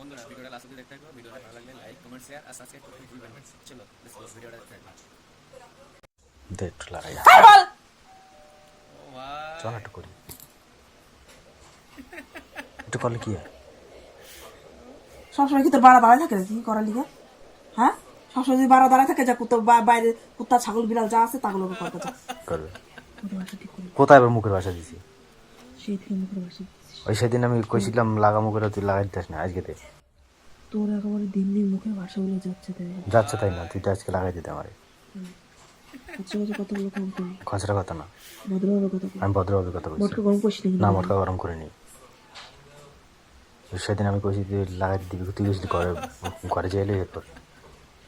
বন্ধুরা ভিডিওটা লাস্ট অবধি দেখতে থাকো। ভিডিওটা ভালো লাগলে লাইক কমেন্ট শেয়ার আর সাবস্ক্রাইব করতে ভুলবেন না। চলো let's go, ভিডিওটা দেখতে থাকো। দে একটু লাগাই ও ভাই চল একটু করি। একটু করলে কি হয়? সবসময় কি তোর বাড়া দাঁড়ায় থাকে? নাকি করার লিগে? হ্যাঁ? সবসময় যদি বাড়া দাঁড়ায় থাকে যা কুত্তা বা- বাইরে কুত্তা ছাগল বিড়াল যা আছে তাগুলোকে করতে যা করবে। কোথায় এবার মুখের ভাষা দিছি সেই থেকে মুখের ভাষা ওই সেদিন আমি কইছিলাম লাগামো করে তুই না আজকে দে। তোর একেবারে দিন দিন মুখের ভাষাগুলো যাচ্ছে তাই যাচ্ছে তাই না তুই তো আজকে লাগাই দিতে আমারে। খসড়া কথা না। বল। আমি ভদ্রভাবে কথা বলছি। না মোটকা গরম করে নি সেদিন আমি কইছি তুই লাগাই দিবি তুই গেছিলি ঘরে ঘরে যাইলে এরপর।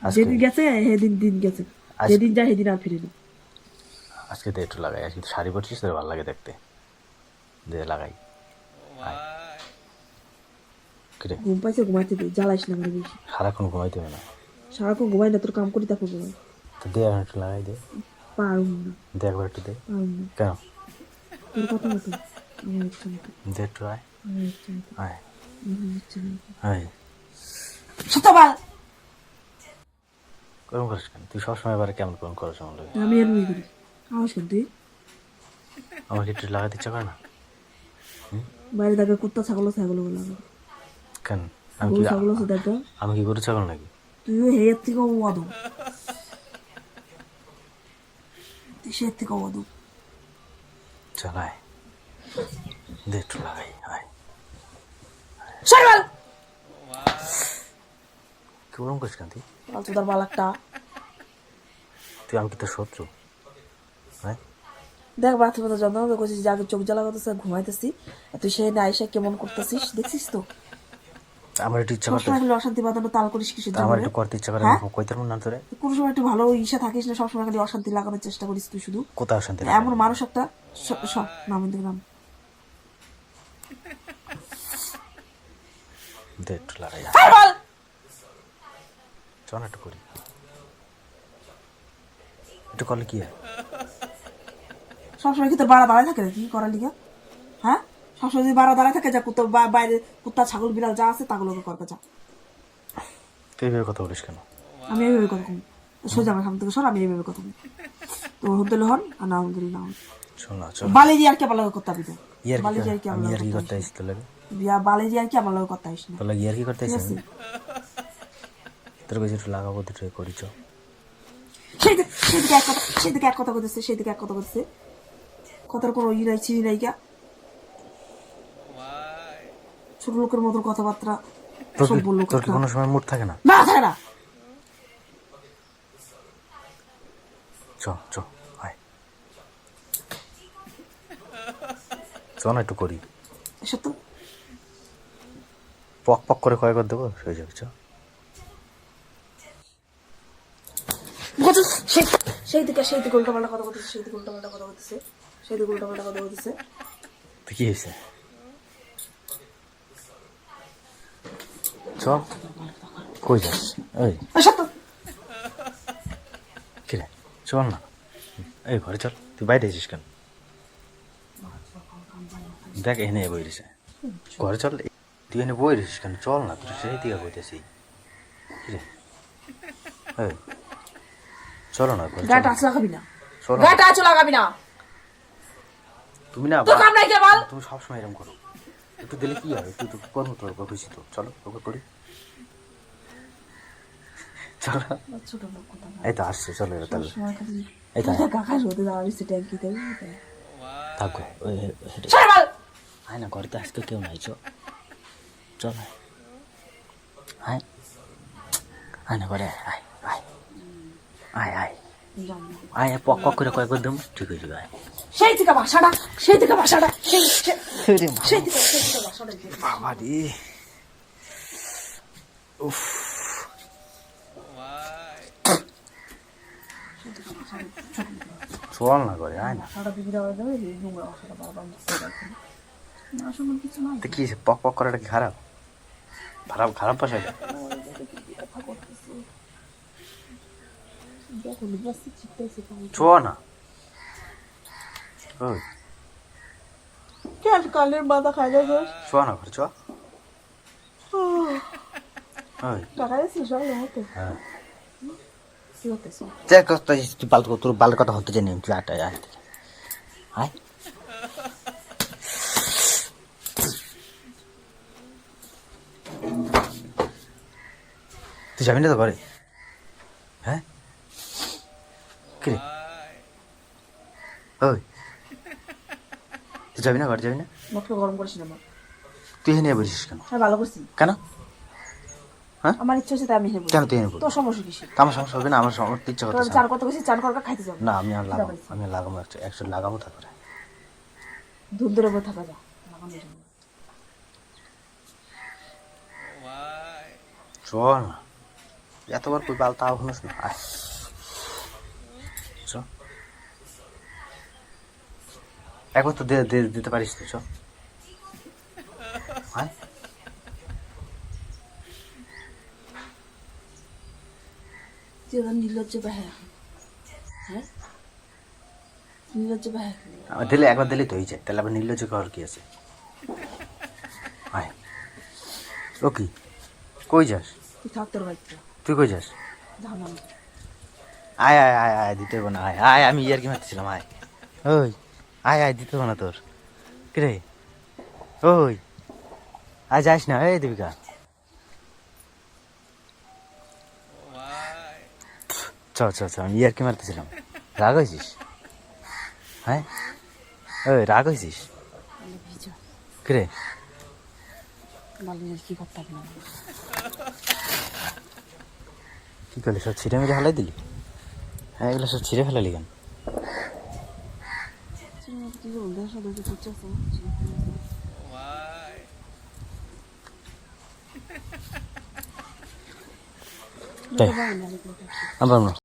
যেদিন গেছে সেদিন দিন গেছে। যেদিন যায় সেদিন আর ফিরে আজকে তো একটু লাগাই আজকে তো শাড়ি পরছিস তোর ভালো লাগে দেখতে। দে লাগাই ঘুম পাইছে ঘুমাইতে দে জ্বালাইস না বেশি সারাক্ষণ ঘুমাইতে হবে না সারাক্ষণ ঘুমাই না তোর কাম করি তারপর ঘুমাই তো দে একটু লাগাই দে পারুম না দে একবার একটু দে পারুম না কেন তোর কথা মতো আমার ইচ্ছা মতো দে একটু আয় আমার ইচ্ছা মতো আয় আমার ইচ্ছা মতো আয় কেমন করিস কেন তুই সবসময় এবারে কেমন কেমন করিস আমার লাগে আমি আর আওয়াজ তুই আমাকে একটু লাগাতে ইচ্ছা করে না বাইরে দেখা কুত্তা ছাগল ছাগল লাগে কেন? আমি কি ছাগল আছে দেখা আমি কি গরু ছাগল নাকি? তুইও হেয়ের থেকে ওয়াদু তুই সে থেকে ওয়াদু চল আয়। দে একটু লাগাই আয়। সাইবাল কি ওরম করিস কেন তুই? আলতু তার বালাকটা তুই আমি কি তোর শত্রু? হ্যাঁ? দেখ বাথরুমে তো যন্ত্রণা করে করছিস যে আগে চোখ জ্বালা করতেছে ঘুমাইতেছি। তুই সে না এসে কেমন করতেছিস দেখছিস তো? আমার একটু ইচ্ছা করতে সবসময় অশান্তি বাঁধানো তাল করিস কিসের আমার একটু করতে ইচ্ছা করে হ্যাঁ? আমি কইতে পারব না তোরে? কোনো সময় একটু ভালো ইসে থাকিস না সবসময় খালি অশান্তি লাগানোর চেষ্টা করিস তুই শুধু। কোথায় শান্তি এমন মানুষ একটা সব নাম দিকে নাম দে একটু লাগাই সাইবাল চল একটু করি। একটু করলে কি হয়? সবসময় কি তোর বাড়া দাঁড়ায় থাকে নাকি করার লিগে? হ্যাঁ? সবসময় যদি বাড়া দাঁড়ায় থাকে যা কুত্তা বাইরে কুত্তা ছাগল বিড়াল যা আছে তাগুলোকে করবে যা। তুই এইভাবে কথা বলিস কেন? আমি এইভাবে কথা কম সোজা আমার সামনে থেকে সর আমি এইভাবে কথা বলি। তো হন আর না না চল। বালি দিয়ে আর কি বালি দিয়ে আর কি আমি ইয়ার কি করতে তোর লাগে? বিয়া বালি দিয়ে আর কি আমার লগে না? লাগে কি করতে তোর কাছে একটু লাগাবো তো ট্রাই করি সেই দিকে এক কথা সেই দিকে এক কথা করতেছে সেই দিকে এক কথা করতেছে কথার কোনো ই নাই চিনি নাই গা। ছোট লোকের মতো কথাবার্তা তোর কি- কোনো সময় মুড থাকে না? না থাকে না। চ চ আয়। চ না একটু করি। এসব তো পক পক করে কয় করে দেবো হয়ে যাবে চ। সেই সেই দিকে সেই দিকে উল্টা পাল্টা কথা বলতেছে সেই দিকে উল্টা পাল্টা কথা বলতেছে। সেই দিকে উল্টা পাল্টা কথা বলতেছে। তো কি হয়েছে? চ কই যাস? এই কিরে চল না। এই ঘরে চল। তুই বাইরে আছিস কেন? দেখ এনে বই রয়েছে ঘরে চল। তুই এনে বই রয়েছিস কেন? চল না তুই সেই দিকে বইতেছি কিরে এই। চলো না গাটা। আঁচ লাগাবি না। গাটা আঁচ লাগাবি না। তুমি না তোর কাম নাই কে বল। তুমি সবসময় এরকম করো। একটু দিলে কি হয় একটু একটু করব তোর উপর খুশি তো। চলো ওকে করি। চলো। এই তো আসছে চলো এবার তাহলে। সময় এই তো কাকা হতে দাঁড়াবি সে ট্যাঙ্কিতে থাকো ওই হেঁটে। সাইবাল আয় না ঘরে তো আজকে কেউ নাই চ। চল আয়। আয়। না ঘরে আয় আয় আয়। আয় আয়। আয় পক পক করে কয়েকবার দম ঠিক হয়ে যাবে আয়। সেই থেকে ভাষাটা সেই থেকে ভাষাটা সেই সেই- থেকে সেই থেকে ভাষাটা বাবা রে উফ। চল না ঘরে আয় না। তো কি পক পক করাটা কি খারাপ? খারাপ খারাপ চিপটাইছে চ না ওই কে আজ কালের মাথা খাই যাবে চ না ঘরে চ হ্যাঁ। দেখ তুই তুই পাল্ট তোর পাল্ট কথা হতে জানি তুই আট আয় আয়। তুই যাবি না তো ঘরে? হ্যাঁ? কি রে? ওই। যাবি না ঘরে যাবি না? মুখটা গরম করিস না তুই বলিস কেন? হ্যাঁ ভালো করছি। কেন? আমার ইচ্ছা হচ্ছে তাই আমি হেবো কেন তুই এখানে তোর সমস্যা কিসে আমার সমস্যা হবে না আমার সমস্যা ইচ্ছা তোর করতেছে চান করতে চান করা খাইতে যাব। না আমি আর লাগাবো আমি লাগাবো একটু একটু লাগাবো তারপরে। ধূপ ধরে বসে থাকা যা চল এতবার কই বাল তাও শুনিস না? আয়। একবার তো দে- দে- দিতে পারিস তো চ এবার নির্লজ্জ বাহে। হ্যাঁ? নির্লজ্জ বাহে। আমার দিলে একবার দিলেই তো হয়ে যায় তাহলে আবার নির্লজ্জ করার কি আছে? আয় ও কি? কই যাস? তুই কই যাস? আয় আয় আয় আয় দিতে হবে না আয়। আয় আমি ইয়ার কি মারতেছিলাম আয়। ওই। আয় আয় দিতে না তোর। কিরে? ওই আয় যাস না? এই দীপিকা। চ চ চ আমি ইয়ার কি মারতেছিলাম। রাগ হয়েছিস? হ্যাঁ? ওই রাগ হয়েছিস? কিরে? কি করতে কি করলি সব ছিঁড়ে মেরে হালাই দিলি? হ্যাঁ এগুলো সব ছিঁড়ে ফেলালি কেন? কি বলতে সাথে করছে তাই বাবা না আবার না